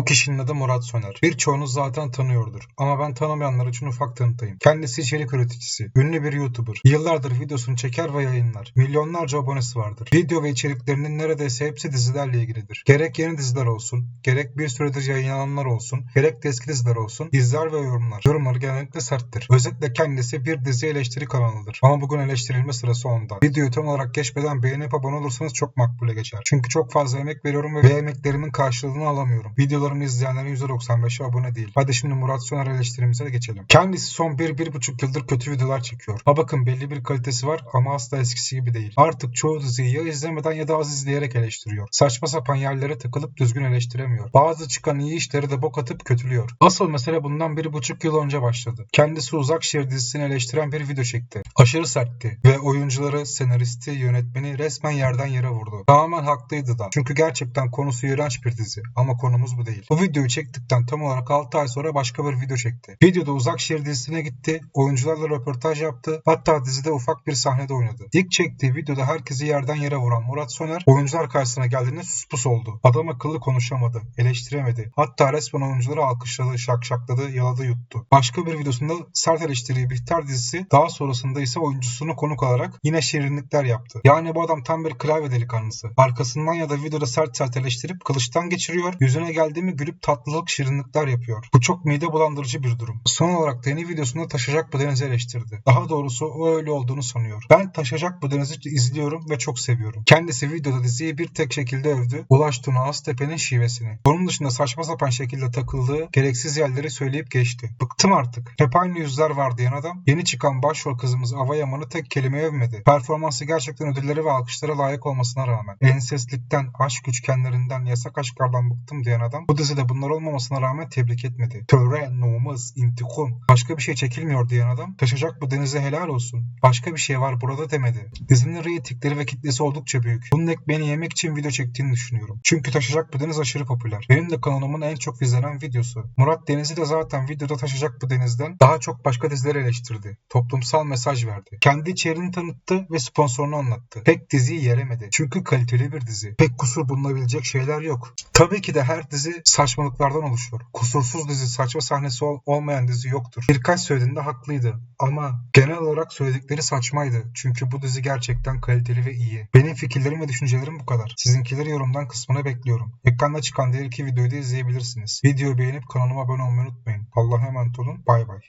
Bu kişinin adı Murat Soner. Birçoğunuz zaten tanıyordur. Ama ben tanımayanlar için ufak tanıtayım. Kendisi içerik üreticisi. Ünlü bir YouTuber. Yıllardır videosunu çeker ve yayınlar. Milyonlarca abonesi vardır. Video ve içeriklerinin neredeyse hepsi dizilerle ilgilidir. Gerek yeni diziler olsun, gerek bir süredir yayınlananlar olsun, gerek de eski diziler olsun, izler ve yorumlar. Yorumları genellikle serttir. Özellikle kendisi bir dizi eleştiri kanalıdır. Ama bugün eleştirilme sırası onda. Videoyu tam olarak geçmeden beğenip abone olursanız çok makbule geçer. Çünkü çok fazla emek veriyorum ve emeklerimin karşılığını alamıyorum. Videolarımı izleyenlerin %95'i abone değil. Hadi şimdi Murat Soner eleştirimize geçelim. Kendisi son 1-1,5 yıldır kötü videolar çekiyor. Ha bakın belli bir kalitesi var ama asla eskisi gibi değil. Artık çoğu diziyi ya izlemeden ya da az izleyerek eleştiriyor. Saçma sapan yerlere takılıp düzgün eleştiremiyor. Bazı çıkan iyi işleri de bok atıp kötülüyor. Asıl mesele bundan 1,5 yıl önce başladı. Kendisi Uzak Şehir dizisini eleştiren bir video çekti. Aşırı sertti ve oyuncuları, senaristi, yönetmeni resmen yerden yere vurdu. Tamamen haklıydı da. Çünkü gerçekten konusu iğrenç bir dizi ama konumuz bu değil. Bu videoyu çektikten tam olarak 6 ay sonra başka bir video çekti. Videoda Uzak Şehir dizisine gitti, oyuncularla röportaj yaptı, hatta dizide ufak bir sahnede oynadı. İlk çektiği videoda herkesi yerden yere vuran Murat Soner, oyuncular karşısına geldiğinde suspus oldu. Adam akıllı konuşamadı, eleştiremedi. Hatta resmen oyuncuları alkışladı, şakşakladı, yaladı yuttu. Başka bir videosunda sert eleştiriyi Bihter dizisi, daha sonrasında ise oyuncusunu konuk alarak yine şirinlikler yaptı. Yani bu adam tam bir klavye delikanlısı. Arkasından ya da videoda sert sert eleştirip kılıçtan geçiriyor, yüzüne geldiğimi gülüp tatlılık şirinlikler yapıyor. Bu çok mide bulandırıcı bir durum. Son olarak da yeni videosunda taşacak bu denizi eleştirdi. Daha doğrusu o öyle olduğunu sanıyor. Ben taşacak bu denizi izliyorum ve çok seviyorum. Kendisi videoda diziyi bir tek şekilde övdü. Ulaş Tuna Aztepe'nin şivesini. Bunun dışında saçma sapan şekilde takıldığı gereksiz yerleri söyleyip geçti. Bıktım artık. Hep aynı yüzler var diyen adam yeni çıkan başrol kızımız Ava Yaman'ı tek kelime övmedi. Performansı gerçekten ödülleri ve alkışlara layık olmasına rağmen. Ensestlikten, aşk üçgenlerinden, yasak aşklardan bıktım diyen adam bu dizide bunlar olmamasına rağmen tebrik etmedi. Töre, nomuz, intikam. Başka bir şey çekilmiyor diyen adam taşacak bu denize helal olsun. Başka bir şey var burada demedi. Dizinin reytingleri ve kitlesi oldukça büyük. Bunun ekmeğini yemek için video çektiğini düşünüyorum. Çünkü taşacak bu deniz aşırı popüler. Benim de kanalımın en çok izlenen videosu. Murat Deniz'i de zaten videoda taşacak bu denizden daha çok başka dizileri eleştirdi. Toplumsal mesaj verdi. Kendi içeriğini tanıttı ve sponsorunu anlattı. Pek diziyi yeremedi. Çünkü kaliteli bir dizi. Pek kusur bulunabilecek şeyler yok. Tabii ki de her dizi saçmalıklardan oluşuyor. Kusursuz dizi, saçma sahnesi ol- olmayan dizi yoktur. Birkaç söylediğinde haklıydı. Ama genel olarak söyledikleri saçmaydı. Çünkü bu dizi gerçekten kaliteli ve iyi. Benim fikirlerim ve düşüncelerim bu kadar. Sizinkileri yorumdan kısmına bekliyorum. Ekranda çıkan diğer iki videoyu da izleyebilirsiniz. Videoyu beğenip kanalıma abone olmayı unutmayın. Allah'a emanet olun. Bay bay.